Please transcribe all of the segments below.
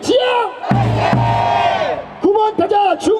파이팅! 9번 타자 중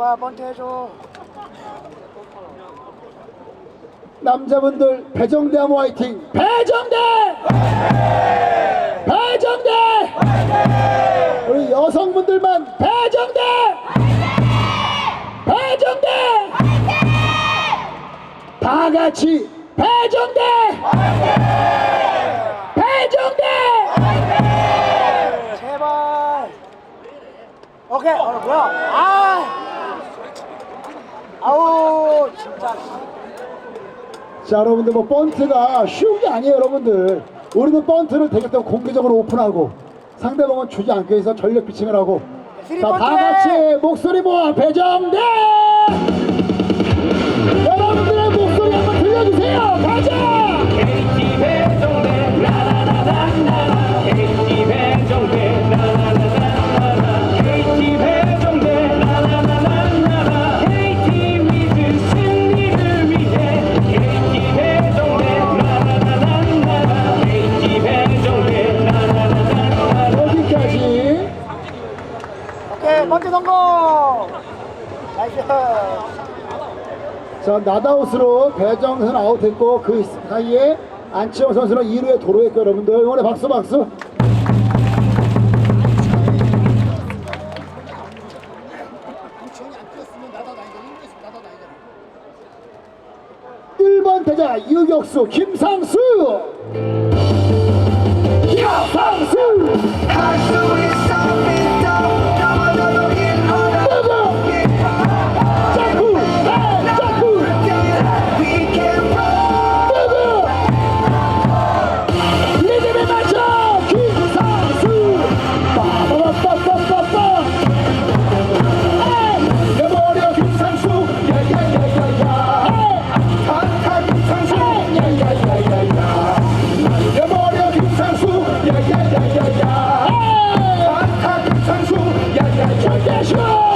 제발 번트 해줘. 남자분들 배정대 하모 화이팅 배정대 배정대 우리 여성분들만 배정대 배정대 다 같이 배정대 배정대 제발. 오케이. 어 뭐야? 아. 아우 진짜. 자 여러분들 뭐 번트가 쉬운 게 아니에요 여러분들 우리는 번트를 대결때 공개적으로 오픈하고 상대방은 주지 않기 위해서 전력 피칭을 하고 자 다! 같이 목소리 모아 배정대 여러분들의 목소리 한번 들려주세요 가자 성공. 자 나다웃으로 배정 선수 아웃했고 그 사이에 안치영 선수는 2루에 도로했고 여러분들 응원의 박수 박수! 일번 타자 유격수 김상수 Englishman!